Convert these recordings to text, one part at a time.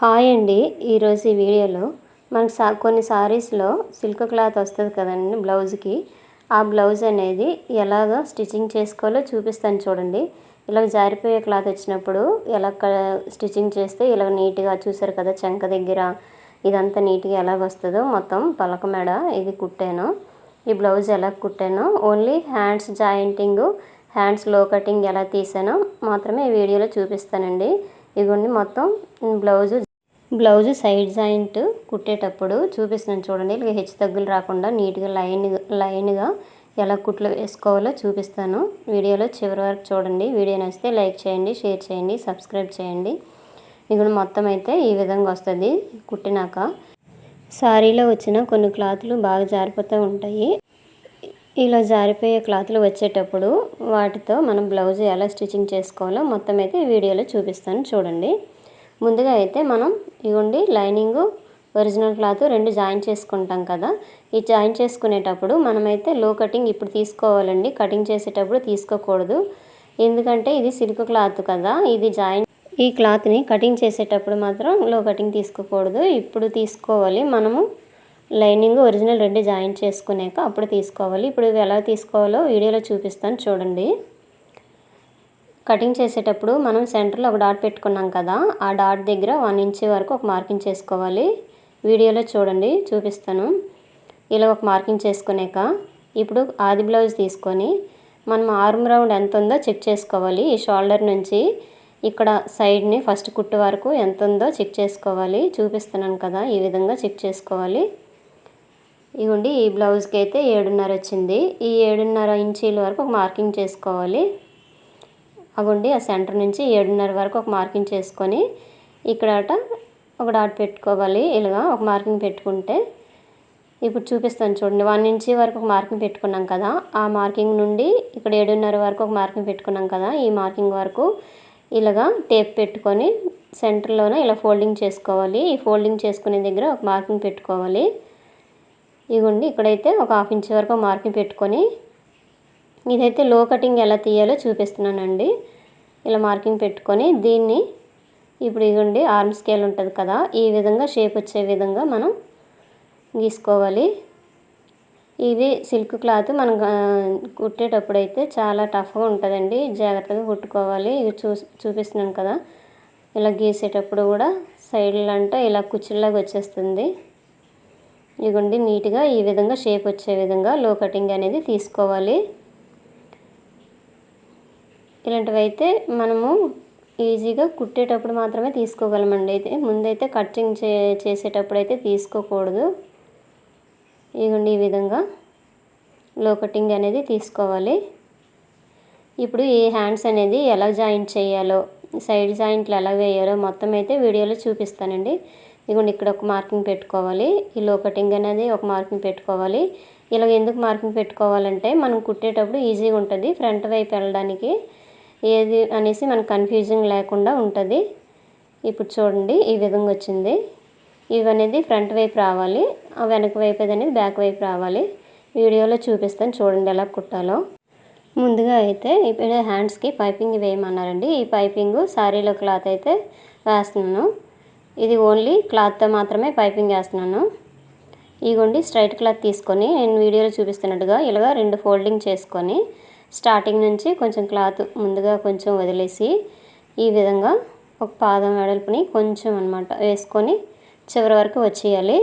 Hi అండి. ఈరోజు ఈ వీడియోలో మనకు సా కొన్ని సారీస్లో సిల్క్ క్లాత్ వస్తుంది కదండి బ్లౌజ్కి. ఆ బ్లౌజ్ అనేది ఎలాగ స్టిచ్చింగ్ చేసుకోవాలో చూపిస్తాను చూడండి. ఇలా జారిపోయే క్లాత్ వచ్చినప్పుడు ఎలా స్టిచ్చింగ్ చేస్తే ఇలా నీట్గా చూసారు కదా చెంక దగ్గర. ఇదంతా నీట్గా ఎలాగ వస్తుందో మొత్తం పలక మెడ ఇది కుట్టాను. ఈ బ్లౌజ్ ఎలా కుట్టానో ఓన్లీ హ్యాండ్స్ జాయింటింగ్ హ్యాండ్స్లో కటింగ్ ఎలా తీసానో మాత్రమే ఈ వీడియోలో చూపిస్తానండి. ఇదిగోండి మొత్తం బ్లౌజు బ్లౌజ్ సైడ్ జాయింట్ కుట్టేటప్పుడు చూపిస్తున్నాను చూడండి ఇలా హెచ్చు తగ్గులు రాకుండా నీట్గా లైన్ లైన్గా ఎలా కుట్లు వేసుకోవాలో చూపిస్తాను. వీడియోలో చివరి వరకు చూడండి. వీడియో నచ్చితే లైక్ చేయండి షేర్ చేయండి సబ్స్క్రైబ్ చేయండి. ఇక్కడ మొత్తం అయితే ఈ విధంగా వస్తుంది కుట్టినాక. శారీలో వచ్చిన కొన్ని క్లాతులు బాగా జారిపోతూ ఉంటాయి. ఇలా జారిపోయే క్లాత్లు వచ్చేటప్పుడు వాటితో మనం బ్లౌజ్ ఎలా స్టిచ్చింగ్ చేసుకోవాలో మొత్తం అయితే వీడియోలో చూపిస్తాను చూడండి. ముందుగా అయితే మనం ఇవ్వండి లైనింగు ఒరిజినల్ క్లాత్ రెండు జాయిన్ చేసుకుంటాం కదా. ఈ జాయిన్ చేసుకునేటప్పుడు మనమైతే లో కటింగ్ ఇప్పుడు తీసుకోవాలండి. కటింగ్ చేసేటప్పుడు తీసుకోకూడదు. ఎందుకంటే ఇది సిల్క్ క్లాత్ కదా ఇది జాయిన్ ఈ క్లాత్ని కటింగ్ చేసేటప్పుడు మాత్రం లో కటింగ్ తీసుకోకూడదు. ఇప్పుడు తీసుకోవాలి మనము. లైనింగ్ ఒరిజినల్ రెండు జాయిన్ చేసుకున్నాక అప్పుడు తీసుకోవాలి. ఇప్పుడు ఎలా తీసుకోవాలో వీడియోలో చూపిస్తాను చూడండి. కటింగ్ చేసేటప్పుడు మనం సెంటర్లో ఒక డాట్ పెట్టుకున్నాం కదా ఆ డాట్ దగ్గర వన్ ఇంచ్ వరకు ఒక మార్కింగ్ చేసుకోవాలి. వీడియోలో చూడండి చూపిస్తాను. ఇలా ఒక మార్కింగ్ చేసుకునేక ఇప్పుడు ఆది బ్లౌజ్ తీసుకొని మనం ఆర్మ్ రౌండ్ ఎంత ఉందో చెక్ చేసుకోవాలి. ఈ షోల్డర్ నుంచి ఇక్కడ సైడ్ని ఫస్ట్ కుట్టు వరకు ఎంత ఉందో చెక్ చేసుకోవాలి. చూపిస్తున్నాను కదా ఈ విధంగా చెక్ చేసుకోవాలి. ఇవ్వండి ఈ బ్లౌజ్కి అయితే ఏడున్నర వచ్చింది. ఈ ఏడున్నర ఇంచీల వరకు ఒక మార్కింగ్ చేసుకోవాలి. అగుండి ఆ సెంటర్ నుంచి ఏడున్నర వరకు ఒక మార్కింగ్ చేసుకొని ఇక్కడ ఒక డాట్ పెట్టుకోవాలి. ఇలాగా ఒక మార్కింగ్ పెట్టుకుంటే ఇప్పుడు చూపిస్తాను చూడండి. వన్ ఇంచి వరకు ఒక మార్కింగ్ పెట్టుకున్నాం కదా ఆ మార్కింగ్ నుండి ఇక్కడ ఏడున్నర వరకు ఒక మార్కింగ్ పెట్టుకున్నాం కదా ఈ మార్కింగ్ వరకు ఇలాగా టేప్ పెట్టుకొని సెంటర్లోనే ఇలా ఫోల్డింగ్ చేసుకోవాలి. ఈ ఫోల్డింగ్ చేసుకునే దగ్గర ఒక మార్కింగ్ పెట్టుకోవాలి. ఇగోండి ఇక్కడైతే ఒక హాఫ్ ఇంచ్ వరకు మార్కింగ్ పెట్టుకొని ఇదైతే లో కటింగ్ ఎలా తీయాలో చూపిస్తున్నానండి. ఇలా మార్కింగ్ పెట్టుకొని దీన్ని ఇప్పుడు ఇగోండి ఆర్మ్ స్కేల్ ఉంటుంది కదా ఈ విధంగా షేప్ వచ్చే విధంగా మనం గీసుకోవాలి. ఇవి సిల్క్ క్లాత్ మనం కుట్టేటప్పుడు అయితే చాలా టఫ్గా ఉంటుందండి. జాగ్రత్తగా కుట్టుకోవాలి. ఇవి చూ చూపిస్తున్నాను కదా ఇలా గీసేటప్పుడు కూడా సైడ్లంటే ఇలా కుచ్చుల్లాగా వచ్చేస్తుంది. ఇదిగోండి నీట్గా ఈ విధంగా షేప్ వచ్చే విధంగా లో కటింగ్ అనేది తీసుకోవాలి. ఇలాంటివైతే మనము ఈజీగా కుట్టేటప్పుడు మాత్రమే తీసుకోగలమండి. అయితే ముందైతే కటింగ్ చే చేసేటప్పుడు అయితే తీసుకోకూడదు. ఇదిగోండి ఈ విధంగా లో కటింగ్ అనేది తీసుకోవాలి. ఇప్పుడు ఈ హ్యాండ్స్ అనేది ఎలా జాయింట్ చేయాలో సైడ్ జాయింట్లు ఎలా వేయాలో మొత్తం అయితే వీడియోలో చూపిస్తానండి. ఇదిగోండి ఇక్కడ ఒక మార్కింగ్ పెట్టుకోవాలి. ఈ లో కటింగ్ అనేది ఒక మార్కింగ్ పెట్టుకోవాలి. ఇలా ఎందుకు మార్కింగ్ పెట్టుకోవాలంటే మనం కుట్టేటప్పుడు ఈజీగా ఉంటుంది. ఫ్రంట్ వైపు వెళ్ళడానికి ఏది అనేసి మనకు కన్ఫ్యూజింగ్ లేకుండా ఉంటుంది. ఇప్పుడు చూడండి ఈ విధంగా వచ్చింది. ఇవి అనేది ఫ్రంట్ వైపు రావాలి. ఆ వెనక వైపు అనేది బ్యాక్ వైపు రావాలి. వీడియోలో చూపిస్తాను చూడండి ఎలా కుట్టాలో. ముందుగా అయితే ఇప్పుడు హ్యాండ్స్కి పైపింగ్ వేయమన్నారండి. ఈ పైపింగ్ శారీలో క్లాత్ అయితే వేస్తున్నాను. ఇది ఓన్లీ క్లాత్తో మాత్రమే పైపింగ్ వేస్తున్నాను. ఇగోండి స్ట్రైట్ క్లాత్ తీసుకొని నేను వీడియోలో చూపిస్తున్నట్టుగా ఇలాగ రెండు ఫోల్డింగ్ చేసుకొని స్టార్టింగ్ నుంచి కొంచెం క్లాత్ ముందుగా కొంచెం వదిలేసి ఈ విధంగా ఒక పాదం వెడల్పుని కొంచెం అనమాట వేసుకొని చివరి వరకు వచ్చేయాలి.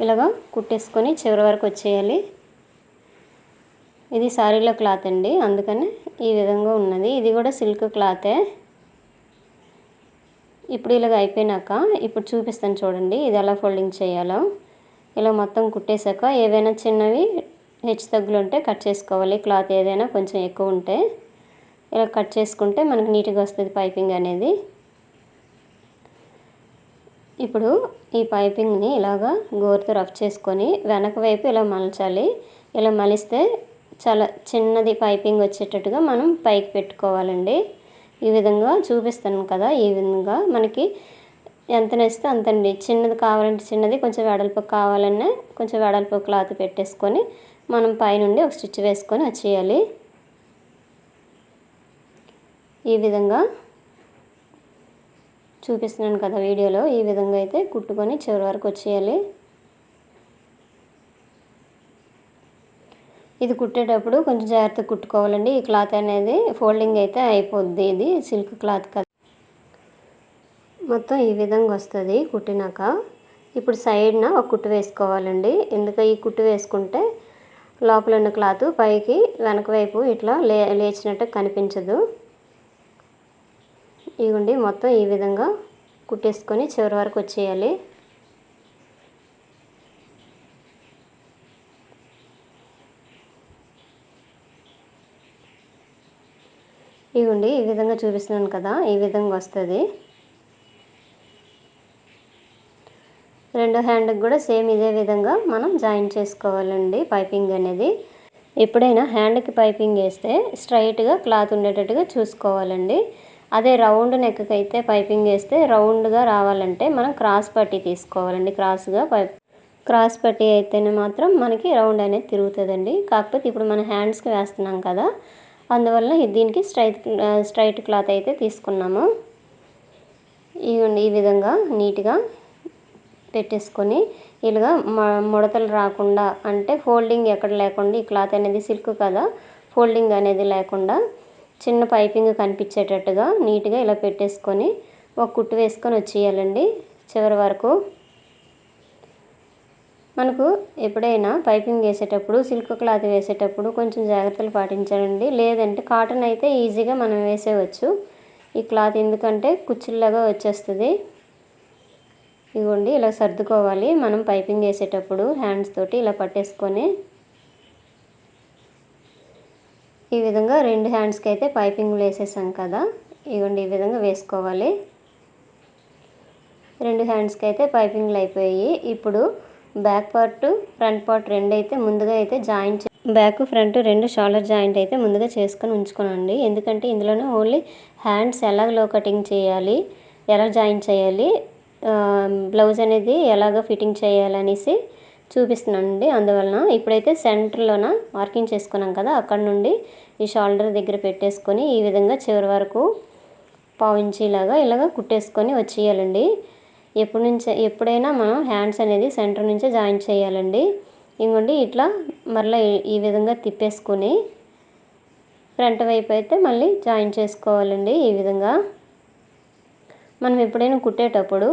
ఇలాగా కుట్టేసుకొని చివరి వరకు వచ్చేయాలి. ఇది శారీలో క్లాత్ అండి అందుకని ఈ విధంగా ఉన్నది. ఇది కూడా సిల్క్ క్లాతే. ఇప్పుడు ఇలాగ అయిపోయినాక ఇప్పుడు చూపిస్తాను చూడండి ఇది ఎలా ఫోల్డింగ్ చేయాలో. ఇలా మొత్తం కుట్టేశాక ఏవైనా చిన్నవి హెచ్చు తగ్గులు ఉంటే కట్ చేసుకోవాలి. క్లాత్ ఏదైనా కొంచెం ఎక్కువ ఉంటే ఇలా కట్ చేసుకుంటే మనకు నీట్గా వస్తుంది పైపింగ్ అనేది. ఇప్పుడు ఈ పైపింగ్ని ఇలాగా గోరుతో రఫ్ చేసుకొని వెనక వైపు ఇలా మలచాలి. ఇలా మలిస్తే చాలా చిన్నది పైపింగ్ వచ్చేటట్టుగా మనం పైకి పెట్టుకోవాలండి. ఈ విధంగా చూపిస్తాను కదా ఈ విధంగా మనకి ఎంత నచ్చితే అంతండి. చిన్నది కావాలంటే చిన్నది కొంచెం వెడల్పు కావాలన్నా కొంచెం వెడల్పు క్లాత్ పెట్టేసుకొని మనం పైనుండి ఒక స్టిచ్ వేసుకొని వచ్చేయాలి. ఈ విధంగా చూపిస్తున్నాను కదా వీడియోలో ఈ విధంగా అయితే కుట్టుకొని చివరి వరకు వచ్చేయాలి. ఇది కుట్టేటప్పుడు కొంచెం జాగ్రత్తగా కుట్టుకోవాలండి. ఈ క్లాత్ అనేది ఫోల్డింగ్ అయితే అయిపోద్ది. ఇది సిల్క్ క్లాత్ కదా. మొత్తం ఈ విధంగా వస్తుంది కుట్టినాక. ఇప్పుడు సైడ్న ఒక కుట్టు వేసుకోవాలండి. ఎందుకు ఈ కుట్టు వేసుకుంటే లోపల ఉన్న క్లాత్ పైకి వెనక వైపు ఇట్లా లే లేచినట్టు కనిపించదు. ఇవ్వండి మొత్తం ఈ విధంగా కుట్టేసుకొని చివరి వరకు వచ్చేయాలి. ఇవ్వండి ఈ విధంగా చూపిస్తున్నాను కదా ఈ విధంగా వస్తుంది. రెండో హ్యాండ్కి కూడా సేమ్ ఇదే విధంగా మనం జాయిన్ చేసుకోవాలండి పైపింగ్ అనేది. ఎప్పుడైనా హ్యాండ్కి పైపింగ్ వేస్తే స్ట్రైట్గా క్లాత్ ఉండేటట్టుగా చూసుకోవాలండి. అదే రౌండ్ నెక్కి అయితే పైపింగ్ వేస్తే రౌండ్గా రావాలంటే మనం క్రాస్ పట్టి తీసుకోవాలండి. క్రాస్గా పై క్రాస్ పట్టి అయితేనే మాత్రం మనకి రౌండ్ అనేది తిరుగుతుందండి. కాకపోతే ఇప్పుడు మనం హ్యాండ్స్కి వేస్తున్నాం కదా అందువల్ల దీనికి స్ట్రైట్ స్ట్రైట్ క్లాత్ అయితే తీసుకున్నాము. ఇవ్వండి ఈ విధంగా నీట్గా పెట్టేసుకొని ఇలాగా ముడతలు రాకుండా అంటే ఫోల్డింగ్ ఎక్కడ లేకుండా ఈ క్లాత్ అనేది సిల్క్ కదా ఫోల్డింగ్ అనేది లేకుండా చిన్న పైపింగ్ కనిపించేటట్టుగా నీట్గా ఇలా పెట్టేసుకొని ఒక కుట్టు వేసుకొని వచ్చేయాలండి. చివరి వరకు మనకు ఎప్పుడైనా పైపింగ్ వేసేటప్పుడు సిల్క్ క్లాత్ వేసేటప్పుడు కొంచెం జాగ్రత్తలు పాటించాలండి. లేదంటే కాటన్ అయితే ఈజీగా మనం వేసేవచ్చు ఈ క్లాత్ ఎందుకంటే కుచ్చుల్లాగా వచ్చేస్తుంది. ఇవ్వండి ఇలా సర్దుకోవాలి. మనం పైపింగ్ వేసేటప్పుడు హ్యాండ్స్ తోటి ఇలా పట్టేసుకొని ఈ విధంగా రెండు హ్యాండ్స్కి అయితే పైపింగ్ వేసేసాం కదా. ఇవ్వండి ఈ విధంగా వేసుకోవాలి. రెండు హ్యాండ్స్కి అయితే పైపింగ్లు అయిపోయి ఇప్పుడు బ్యాక్ పార్ట్ ఫ్రంట్ పార్ట్ రెండు అయితే ముందుగా అయితే జాయింట్ బ్యాక్ ఫ్రంట్ రెండు షోల్డర్ జాయింట్ అయితే ముందుగా చేసుకొని ఉంచుకోనండి. ఎందుకంటే ఇందులోనే ఓన్లీ హ్యాండ్స్ ఎలా లో కటింగ్ చేయాలి ఎలా జాయిన్ చేయాలి బ్లౌజ్ అనేది ఎలాగ ఫిట్టింగ్ చేయాలనేసి చూపిస్తున్నానండి. అందువలన ఇప్పుడైతే సెంటర్లోన మార్కింగ్ చేసుకున్నాం కదా అక్కడ నుండి ఈ షోల్డర్ దగ్గర పెట్టేసుకొని ఈ విధంగా చివరి వరకు పావించేలాగా ఇలాగ కుట్టేసుకొని వచ్చేయాలండి. ఎప్పుడు నుంచి ఎప్పుడైనా మనం హ్యాండ్స్ అనేది సెంటర్ నుంచే జాయిన్ చేయాలండి. ఇంకోండి ఇట్లా మరలా ఈ విధంగా తిప్పేసుకొని ఫ్రంట్ వైపు అయితే మళ్ళీ జాయిన్ చేసుకోవాలండి ఈ విధంగా. మనం ఎప్పుడైనా కుట్టేటప్పుడు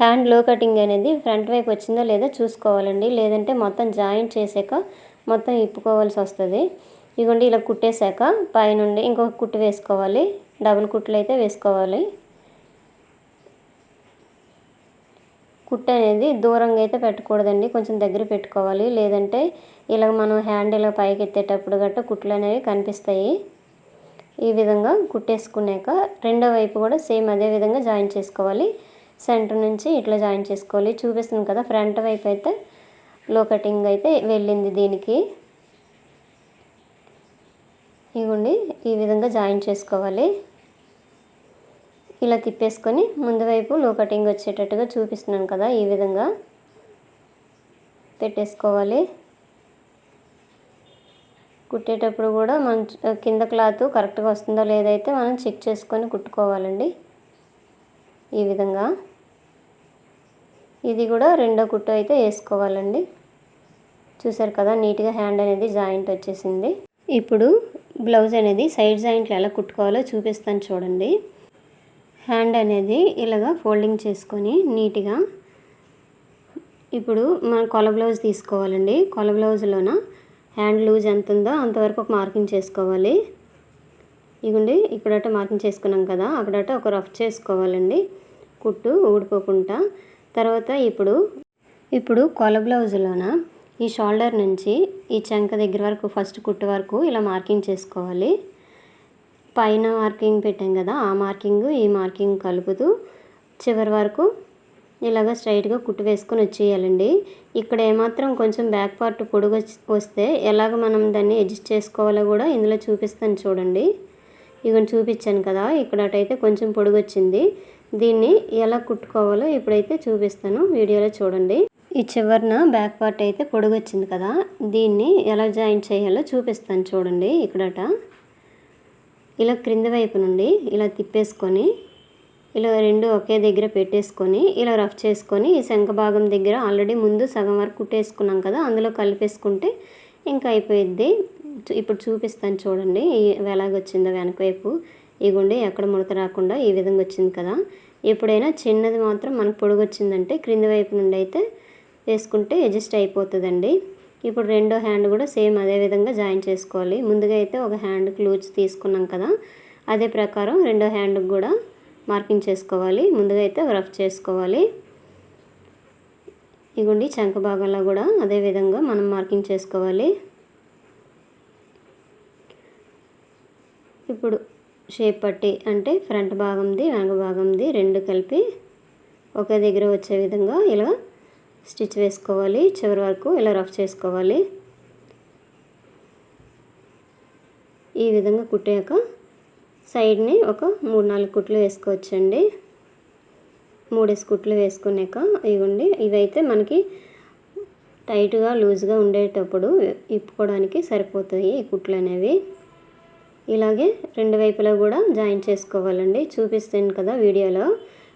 హ్యాండ్లో కటింగ్ అనేది ఫ్రంట్ వైపు వచ్చిందో లేదో చూసుకోవాలండి. లేదంటే మొత్తం జాయింట్ చేసాక మొత్తం ఇప్పుకోవాల్సి వస్తుంది. ఇదిగోండి ఇలా కుట్టేశాక పైనుండి ఇంకొక కుట్టు వేసుకోవాలి. డబుల్ కుట్లు అయితే వేసుకోవాలి. కుట్టు అనేది దూరంగా అయితే పెట్టకూడదండి. కొంచెం దగ్గర పెట్టుకోవాలి. లేదంటే ఇలా మనం హ్యాండ్ ఇలా పైకి ఎత్తేటప్పుడు గట్ట కుట్లు అనేవి కనిపిస్తాయి. ఈ విధంగా కుట్టేసుకున్నాక రెండో వైపు కూడా సేమ్ అదే విధంగా జాయిన్ చేసుకోవాలి. సెంటర్ నుంచి ఇట్లా జాయిన్ చేసుకోవాలి. చూపిస్తుంది కదా ఫ్రంట్ వైపు అయితే లో కటింగ్ అయితే వెళ్ళింది దీనికి. ఇవ్వండి ఈ విధంగా జాయిన్ చేసుకోవాలి. ఇలా తిప్పేసుకొని ముందు వైపు లో కటింగ్ వచ్చేటట్టుగా చూపిస్తున్నాను కదా ఈ విధంగా పెట్టేసుకోవాలి. కుట్టేటప్పుడు కూడా మనం కింద క్లాత్ కరెక్ట్గా వస్తుందో లేదైతే మనం చెక్ చేసుకొని కుట్టుకోవాలండి. ఈ విధంగా. ఇది కూడా రెండో కుట్టు అయితే వేసుకోవాలండి. చూసారు కదా నీట్గా హ్యాండ్ అనేది జాయింట్ వచ్చేసింది. ఇప్పుడు బ్లౌజ్ అనేది సైడ్ జాయింట్లు ఎలా కుట్టుకోవాలో చూపిస్తాను చూడండి. హ్యాండ్ అనేది ఇలాగా ఫోల్డింగ్ చేసుకొని నీట్గా ఇప్పుడు మనం కొల బ్లౌజ్ తీసుకోవాలండి. కొల బ్లౌజ్లోన హ్యాండ్ లూజ్ ఎంత ఉందో అంతవరకు ఒక మార్కింగ్ చేసుకోవాలి. ఇగుండి ఇక్కడట మార్కింగ్ చేసుకున్నాం కదా అక్కడట ఒక రఫ్ చేసుకోవాలండి. కుట్టు ఊడిపోకుండా. తర్వాత ఇప్పుడు ఇప్పుడు కొల బ్లౌజ్లోన ఈ షోల్డర్ నుంచి ఈ చంక దగ్గర వరకు ఫస్ట్ కుట్టు వరకు ఇలా మార్కింగ్ చేసుకోవాలి. పైన మార్కింగ్ పెట్టాం కదా ఆ మార్కింగ్ ఈ మార్కింగ్ కలుపుతూ చివరి వరకు ఇలాగ స్ట్రైట్గా కుట్టు వేసుకొని వచ్చేయాలండి. ఇక్కడ ఏమాత్రం కొంచెం బ్యాక్ పార్ట్ పొడుగు వస్తే ఎలాగ మనం దాన్ని అడ్జస్ట్ చేసుకోవాలో కూడా ఇందులో చూపిస్తాను చూడండి. ఇవన్నీ చూపించాను కదా ఇక్కడ అటైతే కొంచెం పొడుగు వచ్చింది. దీన్ని ఎలా కుట్టుకోవాలో ఇప్పుడైతే చూపిస్తాను వీడియోలో చూడండి. ఈ చివరిన బ్యాక్ పార్ట్ అయితే పొడుగు వచ్చింది కదా దీన్ని ఎలా జాయిన్ చేయాలో చూపిస్తాను చూడండి ఇక్కడట. ఇలా క్రింది వైపు నుండి ఇలా తిప్పేసుకొని ఇలా రెండు ఒకే దగ్గర పెట్టేసుకొని ఇలా రఫ్ చేసుకొని ఈ శంఖ భాగం దగ్గర ఆల్రెడీ ముందు సగం వరకు కుట్టేసుకున్నాం కదా అందులో కలిపేసుకుంటే ఇంకా అయిపోయిద్ది. ఇప్పుడు చూపిస్తాను చూడండి ఎలాగొచ్చిందో వెనక వైపు. ఇగుండి ఎక్కడ ముడత రాకుండా ఈ విధంగా వచ్చింది కదా. ఎప్పుడైనా చిన్నది మాత్రం మనకు పొడుగు వచ్చిందంటే క్రింది వైపు నుండి అయితే వేసుకుంటే అడ్జస్ట్ అయిపోతుందండి. ఇప్పుడు రెండో హ్యాండ్ కూడా సేమ్ అదే విధంగా జాయిన్ చేసుకోవాలి. ముందుగా అయితే ఒక హ్యాండ్ క్లూజ్ తీసుకున్నాం కదా అదే ప్రకారం రెండో హ్యాండ్కి కూడా మార్కింగ్ చేసుకోవాలి. ముందుగా అయితే రఫ్ చేసుకోవాలి. ఇగుండి చంక భాగంలో కూడా అదే విధంగా మనం మార్కింగ్ చేసుకోవాలి. ఇప్పుడు షేప్ పట్టి అంటే ఫ్రంట్ భాగంది వెనక భాగంది రెండు కలిపి ఒకే దగ్గర వచ్చే విధంగా ఇలా స్టిచ్ వేసుకోవాలి. చివరి వరకు ఇలా రఫ్ చేసుకోవాలి. ఈ విధంగా కుట్టాక సైడ్ని ఒక మూడు నాలుగు కుట్లు వేసుకోవచ్చండి. మూడేసి కుట్లు వేసుకున్నాక ఇవ్వండి. ఇవైతే మనకి టైట్గా లూజ్గా ఉండేటప్పుడు ఇప్పుకోవడానికి సరిపోతాయి ఈ కుట్లు అనేవి. ఇలాగే రెండు వైపులా కూడా జాయిన్ చేసుకోవాలండి. చూపిస్తాను కదా వీడియోలో.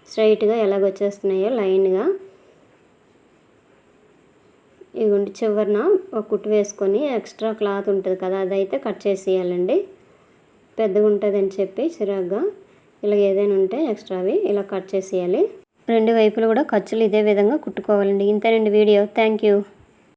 స్ట్రైట్గా ఎలాగ వచ్చేస్తున్నాయో లైన్గా. ఇదిగోండి చివరిన ఒక కుట్టు వేసుకొని ఎక్స్ట్రా క్లాత్ ఉంటుంది కదా అదైతే కట్ చేసేయాలండి. పెద్దగా ఉంటుందని చెప్పి చిరాగ్గా ఇలా ఏదైనా ఉంటే ఎక్స్ట్రావి ఇలా కట్ చేసేయాలి. రెండు వైపులు కూడా ఖర్చులు ఇదే విధంగా కుట్టుకోవాలండి. ఇంతేనండి వీడియో. Thank you.